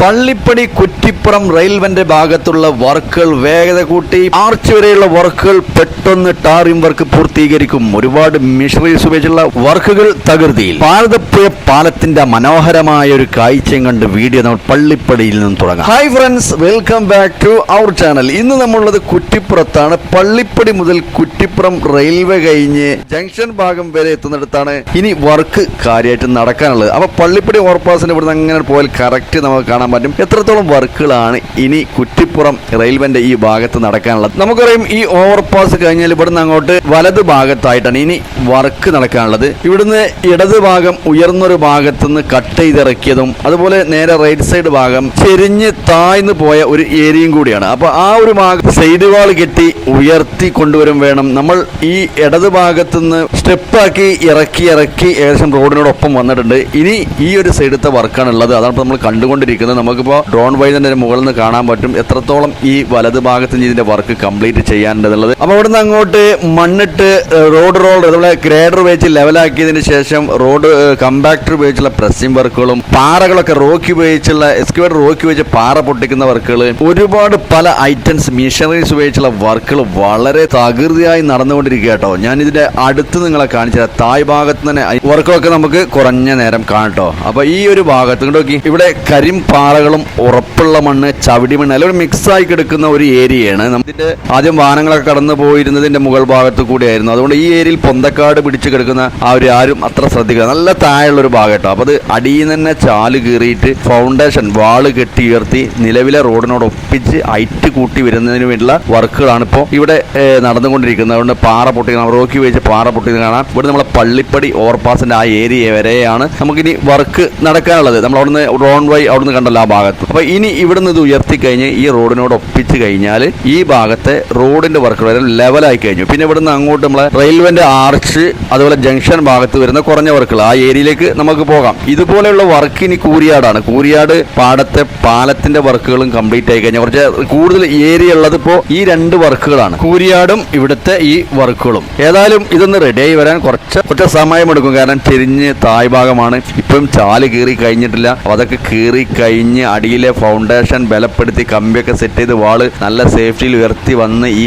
പള്ളിപ്പടി കുറ്റിപ്പുറം റെയിൽവേന്റെ ഭാഗത്തുള്ള വർക്കുകൾ വേഗത കൂട്ടി ആർച്ച് വരെയുള്ള വർക്കുകൾ പെട്ടെന്ന് ടാറിംഗ് വർക്ക് പൂർത്തീകരിക്കും. ഒരുപാട് മിഷറീസ് ഉപയോഗിച്ചുള്ള വർക്കുകൾ തകൃതിയിൽ. ഭാരതപ്പുഴ പാലത്തിന്റെ മനോഹരമായ ഒരു കാഴ്ചയും കണ്ട് വീഡിയോ നമ്മൾ പള്ളിപ്പടിയിൽ നിന്ന് തുടങ്ങാം. Hi friends welcome back to our channel ഇന്ന് നമ്മളുള്ളത് കുറ്റിപ്പുറത്താണ്. പള്ളിപ്പടി മുതൽ കുറ്റിപ്പുറം റെയിൽവേ കഴിഞ്ഞ് ജംഗ്ഷൻ ഭാഗം വരെ എത്തുന്നിടത്താണ് ഇനി വർക്ക് കാര്യമായിട്ട് നടക്കാനുള്ളത്. അപ്പൊ പള്ളിപ്പടി ഓവർപാസിന് ഇവിടുന്ന് അങ്ങനെ പോയാൽ കറക്റ്റ് നമുക്ക് കാണാൻ പറ്റും. എത്രത്തോളം വർക്കുകളാണ് ഇനി കുറ്റിപ്പുറം റെയിൽവേന്റെ ഈ ഭാഗത്ത് നടക്കാനുള്ളത്? നമുക്കറിയാം ഈ ഓവർപാസ് കഴിഞ്ഞാൽ ഇവിടുന്ന് അങ്ങോട്ട് വലത് ഭാഗത്തായിട്ടാണ് ഇനി വർക്ക് നടക്കാനുള്ളത്. ഇവിടുന്ന് ഇടത് ഭാഗം ഉയർന്നൊരു ഭാഗത്ത് നിന്ന് കട്ട് ചെയ്തിറക്കിയതും അതുപോലെ നേരെ റൈറ്റ് സൈഡ് ഭാഗം ചെരിഞ്ഞ് താഴ്ന്നു പോയ ഒരു ഏരിയയും കൂടിയാണ്. അപ്പൊ ആ ഒരു ഭാഗം സൈഡ് വാൾ കെട്ടി ഉയർത്തി കൊണ്ടുവരും വേണം. നമ്മൾ ഈ ഇടത് ഭാഗത്ത് നിന്ന് സ്റ്റെപ്പാക്കി ഇറക്കി ഇറക്കി ഏകദേശം റോഡിനോടൊപ്പം വന്നിട്ടുണ്ട്. ഇനി ഈ ഒരു സൈഡത്തെ വർക്കാണ് ഉള്ളത് അതാണ് നമ്മൾ കണ്ടുകൊണ്ടിരിക്കുന്നത്. നമുക്കിപ്പോൾ ഡ്രോൺ വഴി തന്നെ മുകളിൽ നിന്ന് കാണാൻ പറ്റും എത്രത്തോളം ഈ വലത് ഭാഗത്ത് നിന്ന് വർക്ക് കംപ്ലീറ്റ് ചെയ്യാനുണ്ടെന്നുള്ളത്. അപ്പോൾ അവിടുന്ന് അങ്ങോട്ട് മണ്ണിട്ട് റോഡ് റോളർ അതുപോലെ ഗ്രേഡർ ഉപയോഗിച്ച് ലെവലാക്കിയതിന് ശേഷം റോഡ് കമ്പാക്ടർ ഉപയോഗിച്ചുള്ള പ്രസ്സിംഗ് വർക്കുകളും പാറകളൊക്കെ റോക്കി ഉപയോഗിച്ചുള്ള എക്സ്ക്യൂട്ടർ റോക്കി ഉപയോഗിച്ച് പാറ പൊട്ടിക്കുന്ന വർക്കുകൾ ഒരുപാട് പല ഐറ്റംസ് മിഷനറീസ് ഉപയോഗിച്ചുള്ള വർക്കുകൾ വളരെ തകൃതിയായി നടന്നുകൊണ്ടിരിക്കുക കേട്ടോ ഞാൻ ഇതിന്റെ അടുത്ത് നിങ്ങളെ കാണിച്ചു തായ് ഭാഗത്ത് തന്നെ വർക്കുകളൊക്കെ നമുക്ക് കുറഞ്ഞ നേരം കാണട്ടോ അപ്പൊ ഈ ഒരു ഭാഗത്ത് നോക്കി. ഇവിടെ കരിം പാറകളും ഉറപ്പുള്ള മണ്ണ് ചവിടി മണ്ണ് അല്ലെങ്കിൽ മിക്സ് ആയി കിടക്കുന്ന ഒരു ഏരിയയാണ് ഇതിന്റെ ആദ്യം വാഹനങ്ങളൊക്കെ കടന്നു പോയിരുന്നതിന്റെ മുകൾ ഭാഗത്ത് കൂടിയായിരുന്നു. അതുകൊണ്ട് ഈ ഏരിയയിൽ പൊന്തക്കാട് പിടിച്ച് കിടക്കുന്ന ആ ഒരു ആരും അത്ര ശ്രദ്ധിക്കുക നല്ല താഴെയുള്ള ഒരു ഭാഗം കേട്ടോ. അപ്പൊ അത് അടിയിൽ നിന്ന് തന്നെ ചാൽ കീറിയിട്ട് ഫൗണ്ടേഷൻ വാൾ കെട്ടി ഉയർത്തി നിലവിലെ റോഡിനോട് ഒപ്പിച്ച് ഹൈറ്റ് കൂട്ടി വരുന്നതിന് വേണ്ടിയുള്ള വർക്കുകളാണ് ഇപ്പോൾ ഇവിടെ നടന്നുകൊണ്ടിരിക്കുന്നത്. അതുകൊണ്ട് പാറ പൊട്ടി റോക്കി വെച്ച് പാറ പൊട്ടി കാണാം. ഇവിടെ നമ്മളെ പള്ളിപ്പടി ഓവർപാസിന്റെ ആ ഏരിയ വരെയാണ് നമുക്കിനി വർക്ക് നടക്കാനുള്ളത്. നമ്മൾ അവിടുന്ന് റോൺ വൈ അവിടുന്ന് കണ്ടല്ലോ ആ ഭാഗത്ത്. അപ്പൊ ഇനി ഇവിടുന്ന് ഇത് ഉയർത്തി കഴിഞ്ഞ് ഈ റോഡിനോട് ഒപ്പിച്ച് കഴിഞ്ഞാൽ ഈ ഭാഗത്തെ റോഡിന്റെ വർക്ക് വരെ ലെവലായി കഴിഞ്ഞു. പിന്നെ ഇവിടുന്ന് അങ്ങോട്ട് നമ്മളെ റെയിൽവേന്റെ ആർച്ച് അതുപോലെ ജംഗ്ഷൻ ഭാഗത്ത് വരുന്ന കുറഞ്ഞ വർക്കുകൾ ആ ഏരിയയിലേക്ക് നമുക്ക് പോകാം. ഇതുപോലെയുള്ള വർക്ക് ഇനി കൂരിയാടാണ്. കൂരിയാട് പാടത്തെ പാലത്തിന്റെ വർക്കുകളും കംപ്ലീറ്റ് ആയി കഴിഞ്ഞാൽ കുറച്ച് കൂടുതൽ ഏരിയ ഉള്ളത് ഇപ്പോ ഈ രണ്ട് വർക്കുകളാണ് കൂരിയാടും ഇവിടുത്തെ ഈ വർക്കുകളും ഏതായാലും ഇതൊന്ന് ആയി വരാൻ കുറച്ച് കുറച്ച് സമയമെടുക്കും. കാരണം ചെരിഞ്ഞ് തായ് ഭാഗമാണ് ഇപ്പം ചാൽ കീറി കഴിഞ്ഞിട്ടില്ല. അതൊക്കെ കീറി കഴിഞ്ഞ് അടിയിലെ ഫൗണ്ടേഷൻ ബലപ്പെടുത്തി കമ്പിയൊക്കെ സെറ്റ് ചെയ്ത് വാൾ നല്ല സേഫ്റ്റിയിൽ ഉയർത്തി വന്ന് ഈ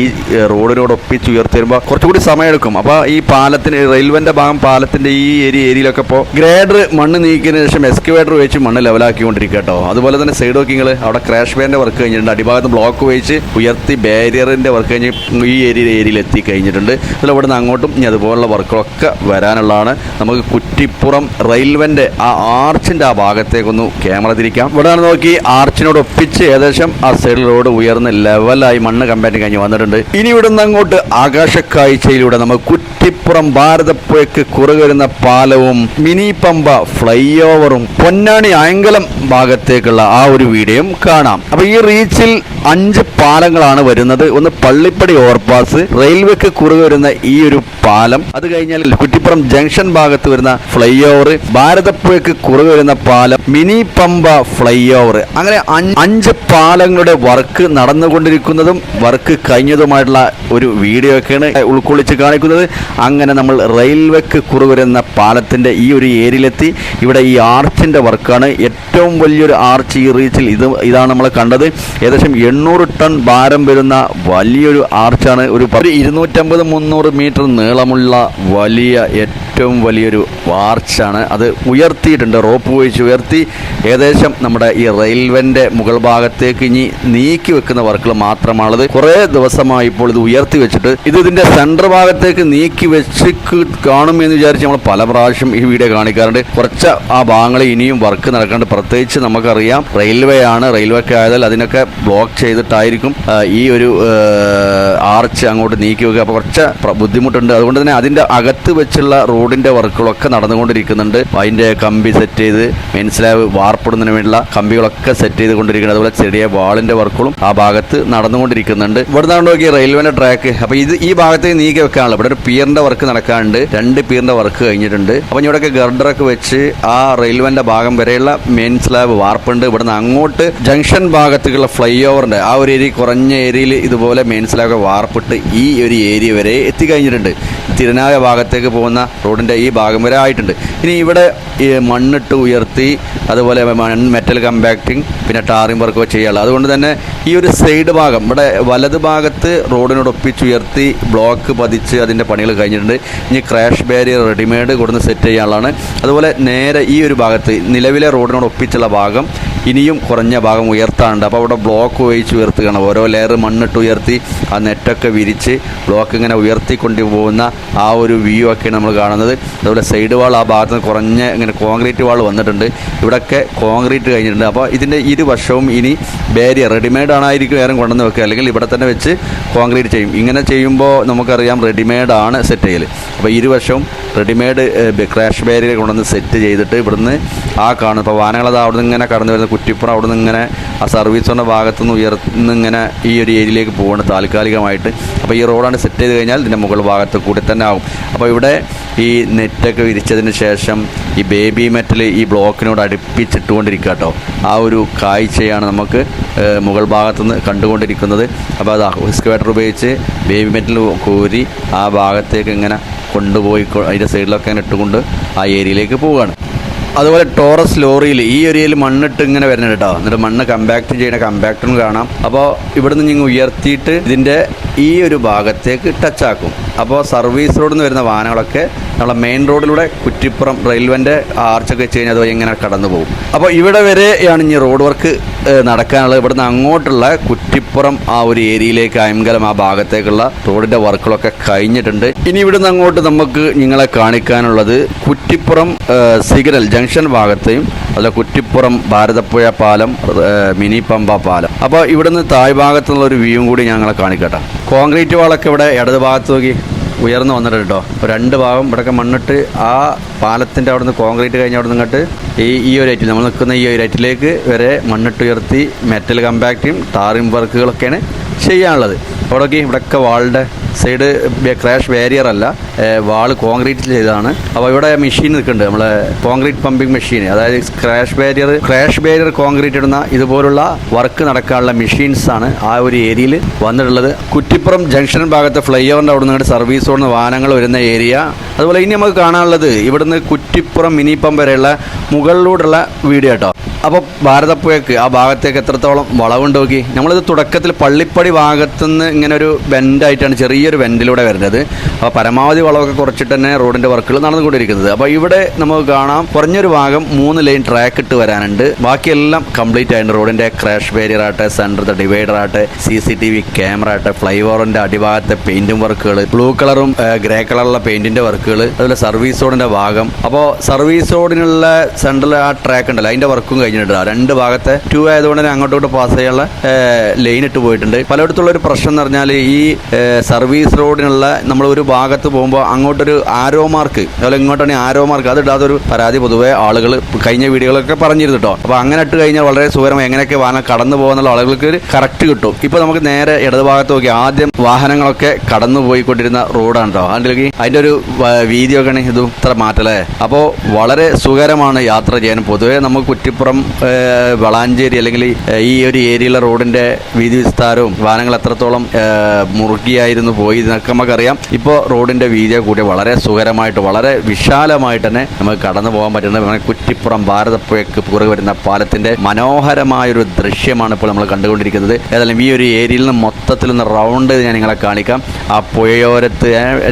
റോഡിനോട് ഒപ്പിച്ച് ഉയർത്തി വരുമ്പോൾ കുറച്ചുകൂടി സമയമെടുക്കും. അപ്പോൾ ഈ പാലത്തിന് റെയിൽവേന്റെ ഭാഗം പാലത്തിന്റെ ഈ ഏരിയ ഏരിയയിലൊക്കെ ഇപ്പോൾ ഗ്രേഡർ മണ്ണ് നീക്കിയതിന് ശേഷം എക്സ്കവേറ്റർ വെച്ച് മണ്ണ് ലെവലാക്കിക്കൊണ്ടിരിക്കുക കേട്ടോ. അതുപോലെ തന്നെ സൈഡ് വർക്കിങ്ങൾ അവിടെ ക്രാഷ് ബാൻഡ് വർക്ക് കഴിഞ്ഞിട്ടുണ്ട്. അടിഭാഗത്ത് ബ്ലോക്ക് വെച്ച് ഉയർത്തി ബാരിയറിന്റെ വർക്ക് കഴിഞ്ഞ് ഈ ഏരിയ ഏരിയയിൽ എത്തി കഴിഞ്ഞിട്ടുണ്ട്. അതിൽ ഇവിടെ നിന്ന് അങ്ങോട്ടും ഇനി അതുപോലുള്ള വർക്കുകളൊക്കെ വരാനുള്ളതാണ്. നമുക്ക് കുറ്റിപ്പുറം റെയിൽവേന്റെ ആ ആർച്ചിന്റെ ആ ഭാഗത്തേക്കൊന്ന് ക്യാമറ തിരിക്കാം. ഇവിടെ നോക്കി ആർച്ചിനോട് ഒപ്പിച്ച് ഏകദേശം ആ സൈഡ് റോഡ് ഉയർന്ന് ലെവലായി മണ്ണ് കമ്പാറ്റി കഴിഞ്ഞ് വന്നിട്ടുണ്ട്. ഇനി ഇവിടെ നിന്ന് അങ്ങോട്ട് ആകാശ കാഴ്ചയിലൂടെ നമുക്ക് കുറ്റിപ്പുറം ഭാരതപ്പുഴയ്ക്ക് കുറുകരുന്ന പാലവും മിനി പമ്പ ഫ്ലൈ ഓവറും പൊന്നാണി ആയങ്കലം ഭാഗത്തേക്കുള്ള ആ ഒരു വീഡിയോയും കാണാം. അപ്പൊ ഈ റീച്ചിൽ അഞ്ച് പാലങ്ങളാണ് വരുന്നത്. ഒന്ന് പള്ളിപ്പടി ഓവർപാസ് റെയിൽവേക്ക് കുറുകെ വരുന്ന ഈ ഒരു പാലം. അത് കഴിഞ്ഞാൽ കുറ്റിപ്പുറം ജംഗ്ഷൻ ഭാഗത്ത് വരുന്ന ഫ്ലൈ ഓവർ ഭാരതപ്പുഴയ്ക്ക് കുറുകെ വരുന്ന പാലം മിനി പമ്പ ഫ്ലൈ ഓവർ അങ്ങനെ അഞ്ച് പാലങ്ങളുടെ വർക്ക് നടന്നുകൊണ്ടിരിക്കുന്നതും വർക്ക് കഴിഞ്ഞതുമായിട്ടുള്ള ഒരു വീഡിയോ ഒക്കെയാണ് ഉൾക്കൊള്ളിച്ച് കാണിക്കുന്നത്. അങ്ങനെ നമ്മൾ റെയിൽവേക്ക് കുറുവരുന്ന പാലത്തിന്റെ ഈ ഒരു ഏരിയയിലെത്തി. ഇവിടെ ഈ ആർച്ചിന്റെ വർക്കാണ്. ഏറ്റവും വലിയൊരു ആർച്ച് ഈ റീച്ചിൽ ഇത് ഇതാണ് നമ്മൾ കണ്ടത്. ഏകദേശം എണ്ണൂറ് ടൺ ഭാരം വരുന്ന വലിയൊരു ആർച്ചാണ് ഒരു ഇരുന്നൂറ്റമ്പത് മുന്നൂറ് മീറ്റർ നീളമുള്ള വലിയ ഏറ്റവും വലിയൊരു വാർച്ചാണ്. അത് ഉയർത്തിയിട്ടുണ്ട് റോപ്പ് ഉപയോഗിച്ച് ഉയർത്തി. ഏകദേശം നമ്മുടെ ഈ റെയിൽവേന്റെ മുകൾ ഭാഗത്തേക്ക് ഇനി നീക്കി വെക്കുന്ന വർക്കുകൾ മാത്രമാണത് കുറേ ദിവസമായി ഇപ്പോൾ ഇത് ഉയർത്തി വെച്ചിട്ട് ഇത് ഇതിന്റെ സെൻട്രൽ ഭാഗത്തേക്ക് നീക്കി വെച്ച് കാണും എന്ന് വിചാരിച്ച് നമ്മൾ പല പ്രാവശ്യം ഈ വീഡിയോ കാണിക്കാറുണ്ട്. കുറച്ച് ആ ഭാഗങ്ങളിൽ ഇനിയും വർക്ക് നടക്കേണ്ടത് പ്രത്യേകിച്ച് നമുക്കറിയാം റെയിൽവേ ആണ്. റെയിൽവേക്ക് ആയതാൽ അതിനൊക്കെ ബ്ലോക്ക് ചെയ്തിട്ടായിരിക്കും ഈ ഒരു ആർച്ച് അങ്ങോട്ട് നീക്കി വെക്കുക. അപ്പോൾ കുറച്ച് ബുദ്ധിമുട്ടുണ്ട്. അതുകൊണ്ട് തന്നെ അതിന്റെ അകത്ത് വെച്ചുള്ള റോഡിന്റെ വർക്കുകളൊക്കെ നടന്നുകൊണ്ടിരിക്കുന്നുണ്ട്. അതിന്റെ കമ്പി സെറ്റ് ചെയ്ത് മെയിൻ സ്ലാബ് വാർപ്പിടുന്നതിന് വേണ്ടിയുള്ള കമ്പികളൊക്കെ സെറ്റ് ചെയ്തുകൊണ്ടിരിക്കുന്നത് അതുപോലെ ചെറിയ വാളിന്റെ വർക്കുകളും ആ ഭാഗത്ത് നടന്നുകൊണ്ടിരിക്കുന്നുണ്ട്. ഇവിടെ നിന്നാണ് നോക്കി റെയിൽവേന്റെ ട്രാക്ക് അപ്പൊ ഇത് ഈ ഭാഗത്തേക്ക് നീക്കി വെക്കാനുള്ള ഇവിടെ ഒരു പിയറിന്റെ വർക്ക് നടക്കാനുണ്ട്. രണ്ട് പിയറിന്റെ വർക്ക് കഴിഞ്ഞിട്ടുണ്ട്. അപ്പൊ ഇവിടെയൊക്കെ ഗർഡറൊക്കെ വെച്ച് ആ റെയിൽവേന്റെ ഭാഗം വരെയുള്ള മെയിൻ സ്ലാബ് വാർപ്പുണ്ട്. ഇവിടുന്ന് അങ്ങോട്ട് ജംഗ്ഷൻ ഭാഗത്തേക്കുള്ള ഫ്ലൈ ഓവറിന്റെ ആ ഒരു ഏരിയ കുറഞ്ഞ ഏരിയയിൽ ഇതുപോലെ മെയിൻ സ്ലാബ് വാർപ്പിട്ട് ഈ ഒരു ഏരിയ വരെ എത്തിക്കഴിഞ്ഞിട്ടുണ്ട്. തിരുനാഗ ഭാഗത്തേക്ക് പോകുന്ന റോഡ് റോഡിന്റെ ഈ ഭാഗം വരെ ആയിട്ടുണ്ട്. ഇനി ഇവിടെ ഈ മണ്ണിട്ട് ഉയർത്തി അതുപോലെ മെറ്റൽ കമ്പാക്റ്റിംഗ് പിന്നെ ടാറിംഗ് വർക്കൊക്കെ ചെയ്യാനുള്ളത്. അതുകൊണ്ട് തന്നെ ഈ ഒരു സൈഡ് ഭാഗം ഇവിടെ വലത് ഭാഗത്ത് റോഡിനോട് ഒപ്പിച്ചുയർത്തി ബ്ലോക്ക് പതിച്ച് അതിന്റെ പണികൾ കഴിഞ്ഞിട്ടുണ്ട്. ഇനി ക്രാഷ് ബാരിയർ റെഡിമെയ്ഡ് കൊടുന്ന് സെറ്റ് ചെയ്യാനുള്ളതാണ്. അതുപോലെ നേരെ ഈ ഒരു ഭാഗത്ത് നിലവിലെ റോഡിനോട് ഒപ്പിച്ചുള്ള ഭാഗം ഇനിയും കുറഞ്ഞ ഭാഗം ഉയർത്താനുണ്ട്. അപ്പോൾ അവിടെ ബ്ലോക്ക് ഉപയോഗിച്ച് ഉയർത്തുകയാണ് ഓരോ ലെയർ മണ്ണിട്ട് ഉയർത്തി ആ നെറ്റൊക്കെ വിരിച്ച് ബ്ലോക്ക് ഇങ്ങനെ ഉയർത്തിക്കൊണ്ടു പോകുന്ന ആ ഒരു വ്യൂ ഒക്കെയാണ് നമ്മൾ കാണുന്നത്. അതുപോലെ സൈഡ് വാൾ ആ ഭാഗത്ത് നിന്ന് കുറഞ്ഞ ഇങ്ങനെ കോൺക്രീറ്റ് വാൾ വന്നിട്ടുണ്ട്. ഇവിടെയൊക്കെ കോൺക്രീറ്റ് കഴിഞ്ഞിട്ടുണ്ട്. അപ്പോൾ ഇതിന്റെ ഇരുവശവും ഇനി ബാരിയർ റെഡിമെയ്ഡ് ആണായിരിക്കും വേറെ കൊണ്ടുവന്ന് വെക്കുക. അല്ലെങ്കിൽ ഇവിടെ തന്നെ വെച്ച് കോൺക്രീറ്റ് ചെയ്യും. ഇങ്ങനെ ചെയ്യുമ്പോൾ നമുക്കറിയാം റെഡിമെയ്ഡ് ആണ് സെറ്റ് ചെയ്യൽ അപ്പോൾ ഇരുവശവും റെഡിമെയ്ഡ് ക്രാഷ് ബാരിയർ കൊണ്ടുവന്ന് സെറ്റ് ചെയ്തിട്ട് ഇവിടുന്ന് ആ കാണുന്നു ഇപ്പോൾ വാനകളത് അവിടെ നിന്ന് ഇങ്ങനെ കടന്നു വരുന്ന കുറ്റിപ്പുറം അവിടെ നിന്ന് ഇങ്ങനെ ആ സർവീസിന്റെ ഭാഗത്തുനിന്ന് ഉയർന്ന് ഇങ്ങനെ ഈ ഒരു ഏരിയയിലേക്ക് പോവാണ് താൽക്കാലികമായിട്ട്. അപ്പോൾ ഈ റോഡാണ് സെറ്റ് ചെയ്ത് കഴിഞ്ഞാൽ ഇതിന്റെ മുകൾ ഭാഗത്ത് കൂടി തന്നെ ആകും അപ്പോൾ ഇവിടെ ഈ നെറ്റൊക്കെ വിരിച്ചതിന് ശേഷം ഈ ബേബി മെറ്റൽ ഈ ബ്ലോക്കിനോട് അടുപ്പിച്ചിട്ടുകൊണ്ടിരിക്കുക കേട്ടോ ആ ഒരു കാഴ്ചയാണ് നമുക്ക് മുകൾ ഭാഗത്തുനിന്ന് കണ്ടുകൊണ്ടിരിക്കുന്നത്. അപ്പോൾ അത് എക്സ്കവേറ്റർ ഉപയോഗിച്ച് ബേബി മെറ്റൽ കോരി ആ ഭാഗത്തേക്ക് ഇങ്ങനെ കൊണ്ടുപോയി അതിന്റെ സൈഡിലൊക്കെ ഇട്ടുകൊണ്ട് ആ ഏരിയയിലേക്ക് പോവുകയാണ്. അതുപോലെ ടോറസ് ലോറിയിൽ ഈ ഏരിയയിൽ മണ്ണിട്ട് ഇങ്ങനെ വരുന്നുണ്ട് കേട്ടോ. എന്നിട്ട് മണ്ണ് കമ്പാക്ട് ചെയ്യുന്ന കമ്പാക്ടറും കാണാം. അപ്പോൾ ഇവിടുന്ന് ഇങ്ങനെ ഉയർത്തിയിട്ട് ഇതിന്റെ ഈ ഒരു ഭാഗത്തേക്ക് ടച്ചാക്കും അപ്പോൾ സർവീസ് റോഡിൽ നിന്ന് വരുന്ന വാഹനങ്ങളൊക്കെ നമ്മളെ മെയിൻ റോഡിലൂടെ കുറ്റിപ്പുറം റെയിൽവേന്റെ ആർച്ചൊക്കെ വെച്ച് കഴിഞ്ഞാൽ അതുവഴി ഇങ്ങനെ കടന്നു പോകും. അപ്പോൾ ഇവിടെ വരെയാണ് ഇനി റോഡ് വർക്ക് നടക്കാനുള്ളത്. ഇവിടുന്ന് അങ്ങോട്ടുള്ള കുറ്റിപ്പുറം ആ ഒരു ഏരിയയിലേക്ക് അയംകലം ആ ഭാഗത്തേക്കുള്ള റോഡിന്റെ വർക്കുകളൊക്കെ കഴിഞ്ഞിട്ടുണ്ട്. ഇനി ഇവിടുന്ന് അങ്ങോട്ട് നമുക്ക് നിങ്ങളെ കാണിക്കാനുള്ളത് കുറ്റിപ്പുറം സിഗ്നൽ ജംഗ്ഷൻ ഭാഗത്തെയും അതുപോലെ കുറ്റിപ്പുറം ഭാരതപ്പുഴ പാലം മിനി പമ്പ പാലം. അപ്പോൾ ഇവിടുന്ന് താഴ്ഭാഗത്തുള്ള ഒരു വ്യൂവും കൂടി ഞങ്ങളെ കാണിക്കട്ടെ. കോൺക്രീറ്റ് വാളൊക്കെ ഇവിടെ ഇടത് ഭാഗത്ത് നോക്കി ഉയർന്നു വന്നിട്ടുണ്ട് കേട്ടോ. അപ്പോൾ രണ്ട് ഭാഗം ഇവിടെയൊക്കെ മണ്ണിട്ട് ആ പാലത്തിന്റെ അവിടെ നിന്ന് കോൺക്രീറ്റ് കഴിഞ്ഞ അവിടെ നിന്ന് ഇങ്ങോട്ട് ഈ ഈ ഒരു ഐറ്റിൽ നമ്മൾ നിൽക്കുന്ന ഈ ഒരു ഐറ്റിലേക്ക് വരെ മണ്ണിട്ട് ഉയർത്തി മെറ്റൽ കമ്പാക്റ്റും ടാറിംഗ് വർക്കുകളൊക്കെയാണ് ചെയ്യാനുള്ളത്. അവിടെയൊക്കെ ഇവിടെയൊക്കെ വാളിന്റെ സൈഡ് ക്രാഷ് ബാരിയർ അല്ല. വാൾ കോൺക്രീറ്റ് ചെയ്തതാണ്. അപ്പോൾ ഇവിടെ മെഷീൻ നിൽക്കുന്നുണ്ട്. നമ്മളെ കോൺക്രീറ്റ് പമ്പിംഗ് മെഷീൻ അതായത് crash barrier crash barrier concrete ഇടുന്ന ഇതുപോലുള്ള വർക്ക് നടക്കാനുള്ള മെഷീൻസ് ആണ് ആ ഒരു ഏരിയയിൽ വന്നിട്ടുള്ളത്. കുറ്റിപ്പുറം ജംഗ്ഷൻ ഭാഗത്ത് ഫ്ലൈ ഓവറിന്റെ അവിടെ നിന്ന് സർവീസ് ഓടുന്ന വാഹനങ്ങൾ വരുന്ന ഏരിയ അതുപോലെ ഇനി നമുക്ക് കാണാനുള്ളത് ഇവിടുന്ന് കുറ്റിപ്പുറം മിനി പമ്പ് വരെയുള്ള മുകളിലൂടെയുള്ള വീഡിയോ കേട്ടോ. അപ്പോൾ ഭാരതപ്പുഴക്ക് ആ ഭാഗത്തേക്ക് എത്രത്തോളം വളവുണ്ട് നോക്കി. നമ്മളിത് തുടക്കത്തിൽ പള്ളിപ്പടി ഭാഗത്തുനിന്ന് ഇങ്ങനെ ഒരു ബെൻഡായിട്ടാണ് ചെറിയൊരു ബെൻഡിലൂടെ വരുന്നത്. അപ്പോൾ പരമാവധി വളവൊക്കെ കുറച്ചിട്ട് തന്നെ റോഡിന്റെ വർക്കുകൾ നടന്നുകൊണ്ടിരിക്കുന്നത്. അപ്പോൾ ഇവിടെ നമുക്ക് കാണാം കുറഞ്ഞൊരു ഭാഗം മൂന്ന് ലൈൻ ട്രാക്ക് ഇട്ട് വരാനുണ്ട്. ബാക്കിയെല്ലാം കംപ്ലീറ്റ് ആയിട്ടുണ്ട്. റോഡിന്റെ ക്രാഷ് ബാരിയർ ആട്ടെ സെന്റർ ഡിവൈഡർ ആട്ടെ C C T V camera ആട്ടെ ഫ്ലൈ ഓവറിന്റെ അടിഭാഗത്തെ പെയിന്റും വർക്കുകൾ ബ്ലൂ കളറും ഗ്രേ കളറുള്ള പെയിന്റിന്റെ വർക്കുകൾ അതുപോലെ സർവീസ് റോഡിന്റെ ഭാഗം. അപ്പോൾ സർവീസ് റോഡിനുള്ള സെൻട്രൽ ആ ട്രാക്ക് ഉണ്ടല്ലോ അതിന്റെ വർക്കും കഴിഞ്ഞിട്ടുണ്ട് ആ രണ്ട് ഭാഗത്തെ ടു ആയതുകൊണ്ട് തന്നെ അങ്ങോട്ടും ഇങ്ങോട്ട് പാസ് ചെയ്യാനുള്ള ലൈൻ ഇട്ട് പോയിട്ടുണ്ട്. പലയിടത്തുള്ള ഒരു പ്രശ്നം എന്ന് പറഞ്ഞാൽ ഈ സർവീസ് റോഡിനുള്ള നമ്മൾ ഒരു ഭാഗത്ത് പോകുമ്പോൾ അങ്ങോട്ടൊരു ആരോ മാർക്ക് അതുപോലെ ഇങ്ങോട്ടാണ് ആരോ മാർക്ക് അത് ഇടാതെ ഒരു പരാതി പൊതുവെ ആളുകൾ കഴിഞ്ഞ വീഡിയോകളൊക്കെ പറഞ്ഞിരുന്നു കേട്ടോ അപ്പോൾ അങ്ങനെ ഇട്ട് കഴിഞ്ഞാൽ വളരെ സുഖരം എങ്ങനെയൊക്കെ വാഹനം കടന്നു പോകുന്നുള്ള ആളുകൾക്ക് ഒരു കറക്റ്റ് കിട്ടും. ഇപ്പോൾ നമുക്ക് നേരെ ഇടതുഭാഗത്ത് നോക്കി. ആദ്യം വാഹനങ്ങളൊക്കെ കടന്നു പോയിക്കൊണ്ടിരുന്ന റോഡാണ് കേട്ടോ അതിലേക്ക് അതിന്റെ ഒരു വീതിയൊക്കെ ഇതും ഇത്ര മാറ്റല്ലേ അപ്പോൾ വളരെ സുഖകരമാണ് യാത്ര ചെയ്യാൻ. പൊതുവേ നമുക്ക് കുറ്റിപ്പുറം വളാഞ്ചേരി അല്ലെങ്കിൽ ഈ ഒരു ഏരിയയിലെ റോഡിന്റെ വീതി വിസ്താരവും വാഹനങ്ങൾ എത്രത്തോളം മുറുകിയായിരുന്നു പോയി എന്നൊക്കെ നമുക്കറിയാം. ഇപ്പോൾ റോഡിന്റെ വീതിയെ കൂടി വളരെ സുഖകരമായിട്ട് വളരെ വിശാലമായിട്ട് തന്നെ നമുക്ക് കടന്നു പോകാൻ പറ്റുന്ന കുറ്റിപ്പുറം ഭാരതപ്പുഴയ്ക്ക് പുറകെ വരുന്ന പാലത്തിന്റെ മനോഹരമായൊരു ദൃശ്യമാണ് ഇപ്പോൾ നമ്മൾ കണ്ടുകൊണ്ടിരിക്കുന്നത്. ഏതായാലും ഈ ഒരു ഏരിയയിൽ നിന്ന് മൊത്തത്തിൽ ഒന്ന് റൗണ്ട് ഞാൻ നിങ്ങളെ കാണിക്കാം. ആ പുഴയോരത്ത്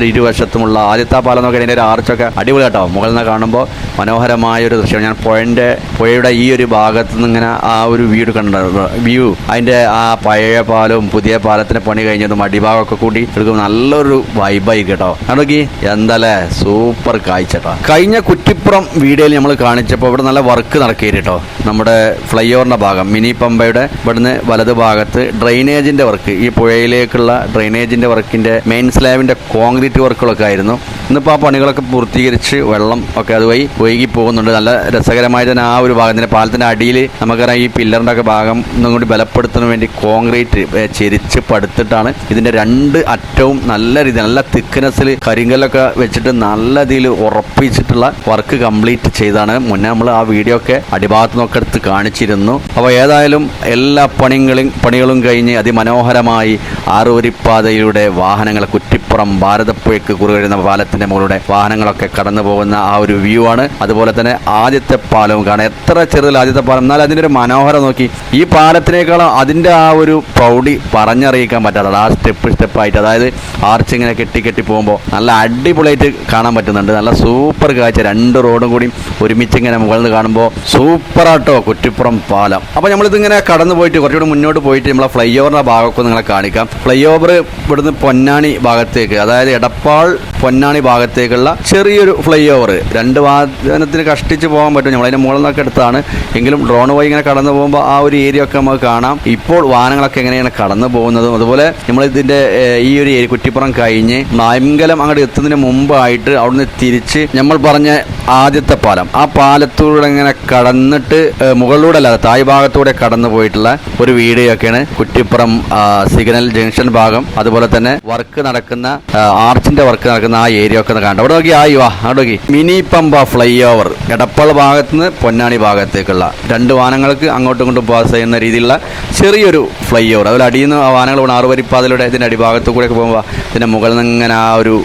ഇരുവശത്തുമുള്ള ആദ്യത്തെ പാലം എന്നൊക്കെ അതിന്റെ ഒരു ആർച്ചൊക്കെ അടിപൊളി കേട്ടോ മുകളിൽ നിന്ന് കാണുമ്പോൾ മനോഹരമായൊരു ദൃശ്യം ഞാൻ പുഴന്റെ പുഴയുടെ ഈ ഒരു ഭാഗത്ത് നിന്ന് ഇങ്ങനെ ആ ഒരു വീട് കണ്ട വ്യൂ അതിന്റെ ആ പഴയ പാലവും പുതിയ പാലത്തിന്റെ പണി കഴിഞ്ഞതും അടിഭാഗമൊക്കെ കൂടി എടുക്കുമ്പോൾ നല്ലൊരു വൈബായി കേട്ടോ. നോക്കി? എന്തല്ലേ? സൂപ്പർ കാഴ്ച കഴിഞ്ഞ കുറ്റിപ്പുറം വീഡിയോയിൽ നമ്മൾ കാണിച്ചപ്പോൾ ഇവിടെ നല്ല വർക്ക് നടക്കുകയാണ് കേട്ടോ. നമ്മുടെ ഫ്ലൈ ഓവറിന്റെ ഭാഗം മിനി പമ്പയുടെ ഇവിടുന്ന് വലത് ഭാഗത്ത് ഡ്രെയിനേജിന്റെ വർക്ക് ഈ പുഴയിലേക്കുള്ള ഡ്രെയിനേജിന്റെ വർക്കിന്റെ മെയിൻ സ്ലാബിന്റെ കോൺക്രീറ്റ് വർക്കുകളൊക്കെ ആയിരുന്നു. ഇന്നിപ്പോൾ ആ പണികളൊക്കെ പൂർത്തീകരിച്ച് വെള്ളം ഒക്കെ അതുവഴി ഒഴുകി പോകുന്നുണ്ട്. നല്ല രസകരമായി തന്നെ ആ ഒരു ഭാഗത്തിന്റെ പാലത്തിന്റെ അടിയിൽ നമുക്കറിയാം ഈ പില്ലറിന്റെ ഒക്കെ ഭാഗം ഒന്നും കൂടി ബലപ്പെടുത്തുന്നതിന് വേണ്ടി കോൺക്രീറ്റ് ചെരിച്ച് പടുത്തിട്ടാണ്. ഇതിന്റെ രണ്ട് അറ്റവും നല്ല രീതി നല്ല തിക്നെസ്സിൽ കരിങ്കല്ലൊക്കെ വെച്ചിട്ട് നല്ല രീതിയിൽ ഉറപ്പിച്ചിട്ടുള്ള വർക്ക് കംപ്ലീറ്റ് ചെയ്താണ്. മുന്നേ നമ്മൾ ആ വീഡിയോ ഒക്കെ അടിഭാഗത്ത് നിന്നൊക്കെ എടുത്ത് കാണിച്ചിരുന്നു. അപ്പോൾ ഏതായാലും എല്ലാ പണികളും പണികളും കഴിഞ്ഞ് അതിമനോഹരമായി ആറുവരിപ്പാതയിലൂടെ വാഹനങ്ങൾ കുറ്റിപ്പുറം ഭാരതപ്പുഴയ്ക്ക് കുറുകഴുന്ന പാലത്തിന്റെ മുകളിലൂടെ വാഹനങ്ങളൊക്കെ കടന്നു പോകുന്ന ആ ഒരു വ്യൂ ആണ്. അതുപോലെ തന്നെ ആദ്യത്തെ പാലവും കാണാം. എത്ര ചെറുതല്ല ആദ്യത്തെ പാലം. എന്നാൽ അതിന്റെ ഒരു മനോഹരം നോക്കി. ഈ പാലത്തിനേക്കാളും അതിന്റെ ആ ഒരു പ്രൗഢി പറഞ്ഞറിയിക്കാൻ പറ്റാത്ത ആ സ്റ്റെപ്പ് സ്റ്റെപ്പായിട്ട് അതായത് ആർച്ച് ഇങ്ങനെ കെട്ടി കെട്ടി പോകുമ്പോൾ നല്ല അടിപൊളിയായിട്ട് കാണാൻ പറ്റുന്നുണ്ട്. നല്ല സൂപ്പർ കാഴ്ച. രണ്ട് റോഡും കൂടി ഒരുമിച്ച് ഇങ്ങനെ മുകളിൽ നിന്ന് കാണുമ്പോൾ സൂപ്പറാട്ടോ കുറ്റിപ്പുറം പാലം. അപ്പോൾ നമ്മളിതിങ്ങനെ കടന്നു പോയിട്ട് കുറച്ചുകൂടി മുന്നോട്ട് പോയിട്ട് നമ്മളെ ഫ്ലൈ ഓവറിന്റെ ഭാഗമൊക്കെ നിങ്ങളെ കാണിക്കാം. ഫ്ലൈ ഓവർ ഇവിടുന്ന് പൊന്നാനി ഭാഗത്തേക്ക്. അതായത് എടപ്പാൾ പൊന്നാനി ഭാഗത്തേക്കുള്ള ചെറിയൊരു ഫ്ലൈ ഓവർ രണ്ട് വാഹനത്തിന് കഷ്ടിച്ച് പോകാൻ പറ്റും. നമ്മളതിന്റെ മുകളിൽ നിന്നൊക്കെ എടുത്താണ്. എങ്കിലും ഡ്രോൺ വഴി ഇങ്ങനെ കടന്നു പോകുമ്പോൾ ആ ഒരു ഏരിയ ഒക്കെ നമുക്ക് കാണാം. ഇപ്പോൾ വാഹനങ്ങളൊക്കെ എങ്ങനെയാണ് കടന്നു പോകുന്നതും അതുപോലെ നമ്മൾ ഇതിന്റെ ഈ ഒരു ഏരിയ കുറ്റിപ്പുറം കഴിഞ്ഞ് നായംഗലം അങ്ങോട്ട് എത്തുന്നതിന് മുമ്പായിട്ട് അവിടുന്ന് തിരിച്ച് നമ്മൾ പറഞ്ഞ ആദ്യത്തെ പാലം. ആ പാലത്തൂടെ ഇങ്ങനെ കടന്നിട്ട് മുകളിലൂടെ അല്ലാതെ തായ് ഭാഗത്തൂടെ കടന്നു പോയിട്ടുള്ള ഒരു വീഡിയോ ഒക്കെയാണ് കുറ്റിപ്പുറം സിഗ്നൽ ജംഗ്ഷൻ ഭാഗം. അതുപോലെ തന്നെ വർക്ക് നടക്കുന്ന ആർച്ചിന്റെ വർക്ക് നടക്കുന്ന ആ ഏരിയ ഒക്കെ ഒന്ന് അവിടെ നോക്കി ആയി വാ അവിടെ നോക്കി. Mini Pamba flyover Edappal ഭാഗത്ത് നിന്ന് പൊന്നാനി ഭാഗത്തേക്കുള്ള രണ്ട് വാഹനങ്ങൾക്ക് അങ്ങോട്ടും ഇങ്ങോട്ടും പാസ് ചെയ്യുന്ന രീതിയിലുള്ള ചെറിയൊരു ഫ്ലൈ ഓവർ അതുപോലെ അടിയിൽ നിന്ന് വാഹനങ്ങൾ പോകണം ആറുവരിപ്പാതയിലൂടെ ഇതിന്റെ അടിഭാഗത്ത് കൂടെയൊക്കെ പോകുമ്പോൾ ഇതിന്റെ മുകളിൽ നിന്ന് ഇങ്ങനെ ആ ഒരു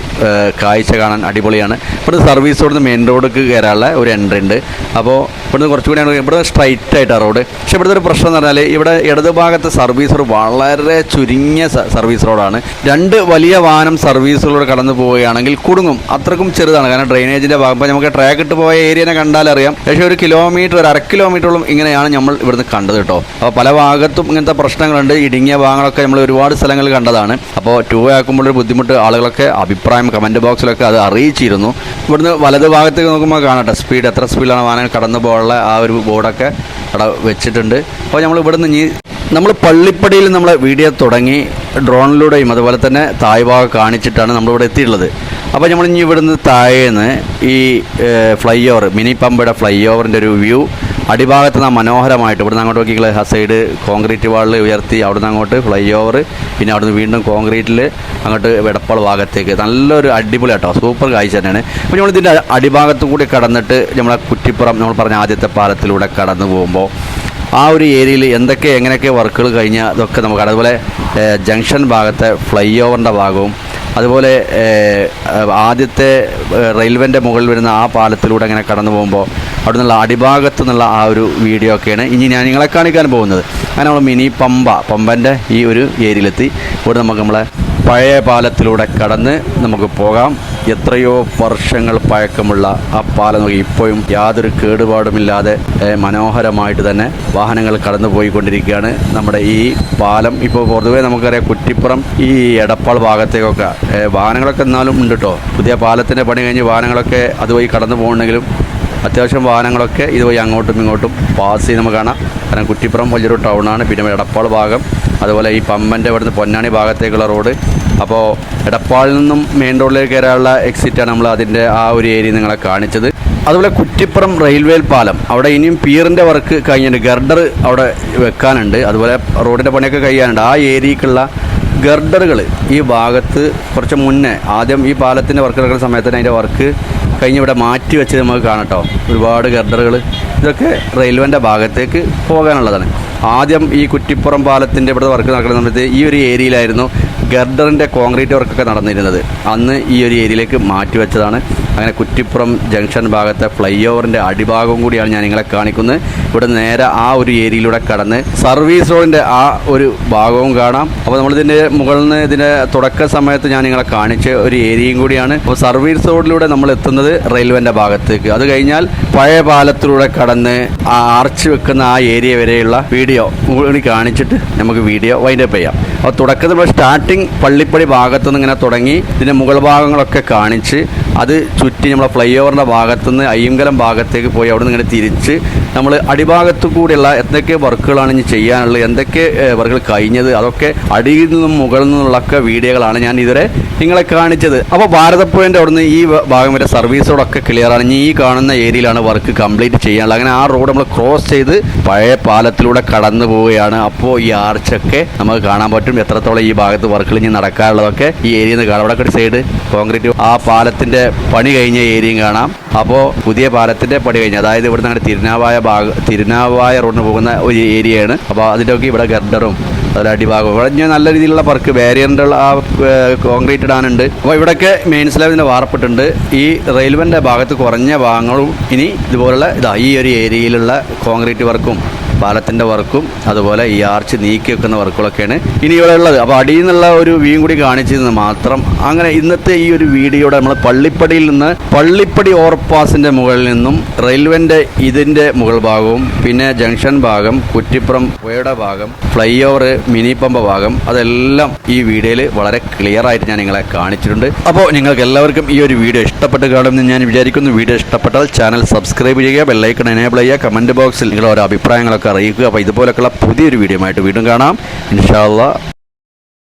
കാഴ്ച കാണാൻ അടിപൊളിയാണ്. ഇവിടെ സർവീസ് റോഡിൽ മെയിൻ റോഡിലേക്ക് കയറാനുള്ള ഒരു എൻട്രി ഉണ്ട്. അപ്പോൾ ഇവിടുന്ന് ആണ് ഇവിടെ സ്ട്രൈറ്റ് ആയിട്ടാണ് റോഡ് പക്ഷേ ഇവിടുത്തെ ഒരു പ്രശ്നം എന്ന് പറഞ്ഞാൽ ഇവിടെ ഇടത് ഭാഗത്തെ സർവീസ് റോഡ് വളരെ ചുരുങ്ങിയ സർവീസ് റോഡാണ് രണ്ട് വലിയ വാഹനം സർവീസുകളോട് കടന്നു പോവുകയാണെങ്കിൽ കുടുങ്ങും. അത്രക്കും ചെറുതാണ്. കാരണം ഡ്രെയിനേജിന്റെ ഭാഗം. ഇപ്പോൾ നമുക്ക് ട്രാക്ക് ഇട്ട് പോയ ഏരിയനെ കണ്ടാലറിയാം പക്ഷേ ഒരു കിലോമീറ്റർ ഒരു അര കിലോമീറ്ററോളം ഇങ്ങനെയാണ് നമ്മൾ ഇവിടുന്ന് കണ്ടത് കേട്ടോ. അപ്പോൾ പല ഭാഗത്തും ഇങ്ങനത്തെ പ്രശ്നങ്ങളുണ്ട്. ഇടുങ്ങിയ ഭാഗങ്ങളൊക്കെ നമ്മൾ ഒരുപാട് സ്ഥലങ്ങളിൽ കണ്ടതാണ്. അപ്പോൾ ടൂ ആക്കുമ്പോൾ ഒരു ബുദ്ധിമുട്ട്. ആളുകളൊക്കെ അഭിപ്രായം കമന്റ് ബോക്സിലൊക്കെ അത് അറിയിച്ചിരുന്നു. ഇവിടുന്ന് വലത് ഭാഗത്തേക്ക് നോക്കുമ്പോൾ കാണട്ടെ. സ്പീഡ് എത്ര സ്പീഡാണ് വാഹനം കടന്നു പോകാനുള്ള ആ ഒരു ബോർഡൊക്കെ അവിടെ വെച്ചിട്ടുണ്ട്. അപ്പോൾ നമ്മൾ ഇവിടുന്ന് ഇനി നമ്മൾ പള്ളിപ്പടിയിൽ നമ്മളെ വീഡിയോ തുടങ്ങി ഡ്രോണിലൂടെയും അതുപോലെ തന്നെ തായ് ഭാഗം കാണിച്ചിട്ടാണ് നമ്മളിവിടെ എത്തിയിട്ടുള്ളത്. അപ്പോൾ നമ്മൾ ഇനി ഇവിടുന്ന് താഴേന്ന് ഈ ഫ്ലൈ ഓവർ മിനി പമ്പയുടെ ഫ്ലൈ ഓവറിന്റെ ഒരു വ്യൂ അടിഭാഗത്ത് നിന്ന് മനോഹരമായിട്ട് ഇവിടുന്ന് അങ്ങോട്ട് നോക്കിയാൽ ആ സൈഡ് കോൺക്രീറ്റ് വാളിൽ ഉയർത്തി അവിടുന്ന് അങ്ങോട്ട് ഫ്ലൈ ഓവർ പിന്നെ അവിടുന്ന് വീണ്ടും കോൺക്രീറ്റിൽ അങ്ങോട്ട് വെടപ്പാൾ ഭാഗത്തേക്ക് നല്ലൊരു അടിപൊളി കേട്ടോ സൂപ്പർ കാഴ്ച തന്നെയാണ് അപ്പോൾ നമ്മൾ ഇതിന്റെ അടിഭാഗത്ത് കൂടി കടന്നിട്ട് നമ്മളെ കുറ്റിപ്പുറം നമ്മൾ പറഞ്ഞ ആദ്യത്തെ പാലത്തിലൂടെ കടന്നു പോകുമ്പോൾ ആ ഒരു ഏരിയയിൽ എന്തൊക്കെ എങ്ങനെയൊക്കെ വർക്കുകൾ കഴിഞ്ഞാൽ അതൊക്കെ നമുക്ക്. അതുപോലെ ജംഗ്ഷൻ ഭാഗത്തെ ഫ്ലൈ ഓവറിന്റെ ഭാഗവും അതുപോലെ ആദ്യത്തെ റെയിൽവേന്റെ മുകളിൽ വരുന്ന ആ പാലത്തിലൂടെ അങ്ങനെ കടന്നു പോകുമ്പോൾ അവിടെ നിന്നുള്ള അടിഭാഗത്തു നിന്നുള്ള ആ ഒരു വീഡിയോ ഒക്കെയാണ് ഇനി ഞാൻ നിങ്ങളെ കാണിക്കാൻ പോകുന്നത്. അങ്ങനെ നമ്മൾ മിനി പമ്പ പമ്പന്റെ ഈ ഒരു ഏരിയയിലെത്തി. ഇവിടെ നമുക്ക് നമ്മളെ പഴയ പാലത്തിലൂടെ കടന്ന് നമുക്ക് പോകാം. എത്രയോ വർഷങ്ങൾ പഴക്കമുള്ള ആ പാലം നോക്കി ഇപ്പോഴും യാതൊരു കേടുപാടുമില്ലാതെ മനോഹരമായിട്ട് തന്നെ വാഹനങ്ങൾ കടന്നു പോയിക്കൊണ്ടിരിക്കുകയാണ് നമ്മുടെ ഈ പാലം ഇപ്പോൾ പൊതുവേ നമുക്കറിയാം കുറ്റിപ്പുറം ഈ എടപ്പാൾ ഭാഗത്തേക്കൊക്കെ. വാഹനങ്ങളൊക്കെ എന്നാലും ഉണ്ട് കേട്ടോ പുതിയ പാലത്തിന്റെ പണി കഴിഞ്ഞ് വാഹനങ്ങളൊക്കെ അതുവഴി കടന്നു പോകണമെങ്കിലും അത്യാവശ്യം വാഹനങ്ങളൊക്കെ ഇതുവഴി അങ്ങോട്ടും ഇങ്ങോട്ടും പാസ് ചെയ്ത് നമുക്ക് കാണാം. കാരണം കുറ്റിപ്പുറം വലിയൊരു ടൗണാണ് പിന്നെ എടപ്പാൾ ഭാഗം. അതുപോലെ ഈ പമ്പന്റെ അവിടുന്ന് പൊന്നാണി ഭാഗത്തേക്കുള്ള റോഡ്. അപ്പോൾ എടപ്പാളിൽ നിന്നും മെയിൻ റോഡിലേക്ക് കയറാനുള്ള എക്സിറ്റാണ് നമ്മൾ അതിന്റെ ആ ഒരു ഏരിയ നിങ്ങളെ കാണിച്ചത്. അതുപോലെ കുറ്റിപ്പുറം റെയിൽവേ പാലം. അവിടെ ഇനിയും പീറിന്റെ വർക്ക് കഴിഞ്ഞിട്ട് ഗർഡർ അവിടെ വെക്കാനുണ്ട്. അതുപോലെ റോഡിന്റെ പണിയൊക്കെ കഴിയാനുണ്ട്. ആ ഏരിയക്കുള്ള ഗർഡറുകൾ ഈ ഭാഗത്ത് കുറച്ച് മുന്നേ ആദ്യം ഈ പാലത്തിന്റെ വർക്ക് നടക്കുന്ന സമയത്ത് അതിന്റെ വർക്ക് കഴിഞ്ഞ് ഇവിടെ മാറ്റി വെച്ച് നമുക്ക് കാണട്ടോ ഒരുപാട് ഗർഡറുകൾ ഇതൊക്കെ റെയിൽവേന്റെ ഭാഗത്തേക്ക് പോകാനുള്ളതാണ്. ആദ്യം ഈ കുറ്റിപ്പുറം പാലത്തിന്റെ ഇവിടെ വർക്ക് നടക്കുന്ന സമയത്ത് ഈ ഒരു ഏരിയയിലായിരുന്നു. ഗർഡറിന്റെ കോൺക്രീറ്റ് വർക്കൊക്കെ നടന്നിരുന്നത്. അന്ന് ഈ ഒരു ഏരിയയിലേക്ക് മാറ്റിവെച്ചതാണ് അങ്ങനെ കുറ്റിപ്പുറം ജംഗ്ഷൻ ഭാഗത്തെ ഫ്ലൈ ഓവറിന്റെ അടിഭാഗവും കൂടിയാണ് ഞാൻ നിങ്ങളെ കാണിക്കുന്നത്. ഇവിടെ നേരെ ആ ഒരു ഏരിയയിലൂടെ കടന്ന് സർവീസ് റോഡിന്റെ ആ ഒരു ഭാഗവും കാണാം. അപ്പോൾ നമ്മളിതിന്റെ മുകളിൽ നിന്ന് ഇതിന്റെ തുടക്ക സമയത്ത് ഞാൻ നിങ്ങളെ കാണിച്ച ഒരു ഏരിയയും കൂടിയാണ്. അപ്പോൾ സർവീസ് റോഡിലൂടെ നമ്മൾ എത്തുന്നത് റെയിൽവേന്റെ ഭാഗത്തേക്ക്. അത് കഴിഞ്ഞാൽ പഴയ പാലത്തിലൂടെ കടന്ന് ആ ആർച്ച് വെക്കുന്ന ആ ഏരിയ വരെയുള്ള വീഡിയോ കൂടി കാണിച്ചിട്ട് നമുക്ക് വീഡിയോ വൈൻഡപ്പ് ചെയ്യാം. അപ്പോൾ തുടക്കത്തിൽ സ്റ്റാർട്ടിങ് സ്റ്റാർട്ടിങ് പള്ളിപ്പടി ഭാഗത്തു നിന്ന് ഇങ്ങനെ തുടങ്ങി ഇതിന്റെ മുകൾ ഭാഗങ്ങളൊക്കെ കാണിച്ച് അത് ചുറ്റി നമ്മളെ ഫ്ലൈ ഓവറിന്റെ ഭാഗത്തുനിന്ന് അയ്യങ്കലം ഭാഗത്തേക്ക് പോയി അവിടെ നിന്ന് ഇങ്ങനെ തിരിച്ച് നമ്മൾ അടിഭാഗത്തു കൂടിയുള്ള എന്തൊക്കെ വർക്കുകളാണ് ഇനി ചെയ്യാനുള്ളത് എന്തൊക്കെ വർക്കുകൾ കഴിഞ്ഞത് അതൊക്കെ അടിയിൽ നിന്നും മുകളിൽ നിന്നുള്ളൊക്കെ വീഡിയോകളാണ് ഞാൻ ഇതുവരെ നിങ്ങളെ കാണിച്ചത്. അപ്പോൾ ഭാരതപ്പുഴന്റെ അവിടുന്ന് ഈ ഭാഗം വരെ സർവീസോടൊക്കെ ക്ലിയറാണ് ഇനി ഈ കാണുന്ന ഏരിയയിലാണ് വർക്ക് കംപ്ലീറ്റ് ചെയ്യാനുള്ളത്. അങ്ങനെ ആ റോഡ് നമ്മൾ ക്രോസ് ചെയ്ത് പഴയ പാലത്തിലൂടെ കടന്നു പോവുകയാണ്. അപ്പോൾ ഈ ആർച്ചൊക്കെ നമുക്ക് കാണാൻ പറ്റും. എത്രത്തോളം ഈ ഭാഗത്ത് വർക്കുകൾ ഇനി നടക്കാനുള്ളതൊക്കെ ഈ ഏരിയയിൽ നിന്ന് കാണാം. അവിടെ സൈഡ് കോൺക്രീറ്റ് ആ പാലത്തിന്റെ പണി കഴിഞ്ഞ ഏരിയയും കാണാം. അപ്പോൾ പുതിയ പാലത്തിന്റെ പണി കഴിഞ്ഞ അതായത് ഇവിടുന്ന് അങ്ങനെ തിരുനാവായ ഭാഗ തിരുനാവായ റോഡിന് പോകുന്ന ഒരു ഏരിയയാണ് അപ്പോൾ അതിന്റെയൊക്കെ ഇവിടെ ഗർഡറും അതിൽ അടിഭാഗം ഇവിടെ ഞാൻ നല്ല രീതിയിലുള്ള വർക്ക് ബാരിയറിന്റെ ആ കോൺക്രീറ്റ് ഇടാനുണ്ട്. അപ്പോൾ ഇവിടെയൊക്കെ മെയിൻ സ്ലാബിന്റെ വാർപ്പിട്ടുണ്ട്. ഈ റെയിൽവേന്റെ ഭാഗത്ത് കുറഞ്ഞ ഭാഗങ്ങളും ഇനി ഇതുപോലുള്ള ഇതാ ഈ ഒരു ഏരിയയിലുള്ള കോൺക്രീറ്റ് വർക്കും പാലത്തിന്റെ വർക്കും അതുപോലെ ഈ ആർച്ച് നീക്കി വെക്കുന്ന വർക്കുകളൊക്കെയാണ് ഇനി ഇവിടെ ഉള്ളത്. അപ്പോൾ അടിയിൽ നിന്നുള്ള ഒരു വ്യൂയും കൂടി കാണിച്ചത് മാത്രം. അങ്ങനെ ഇന്നത്തെ ഈ ഒരു വീഡിയോയുടെ നമ്മൾ പള്ളിപ്പടിയിൽ നിന്ന് പള്ളിപ്പടി ഓവർപാസിന്റെ മുകളിൽ നിന്നും റെയിൽവേന്റെ ഇതിന്റെ മുകൾ ഭാഗവും പിന്നെ ജംഗ്ഷൻ ഭാഗം കുറ്റിപ്പുറം പുഴയുടെ ഭാഗം ഫ്ലൈ ഓവർ മിനി പമ്പ ഭാഗം അതെല്ലാം ഈ വീഡിയോയിൽ വളരെ ക്ലിയർ ആയിട്ട് ഞാൻ നിങ്ങളെ കാണിച്ചിട്ടുണ്ട്. അപ്പോൾ നിങ്ങൾക്ക് എല്ലാവർക്കും ഈ ഒരു വീഡിയോ ഇഷ്ടപ്പെട്ട് കാണുമെന്ന് ഞാൻ വിചാരിക്കുന്നു. വീഡിയോ ഇഷ്ടപ്പെട്ടാൽ ചാനൽ സബ്സ്ക്രൈബ് ചെയ്യുക ബെല്ലൈക്കൺ എനേബിൾ ചെയ്യുക കമന്റ് ബോക്സിൽ നിങ്ങളുടെ ഓരോ അഭിപ്രായങ്ങളൊക്കെ അറിയിക്കുക അപ്പോൾ ഇതുപോലൊക്കെയുള്ള പുതിയൊരു വീഡിയോ ആയിട്ട് വീണ്ടും കാണാം. ഇൻഷാല്ല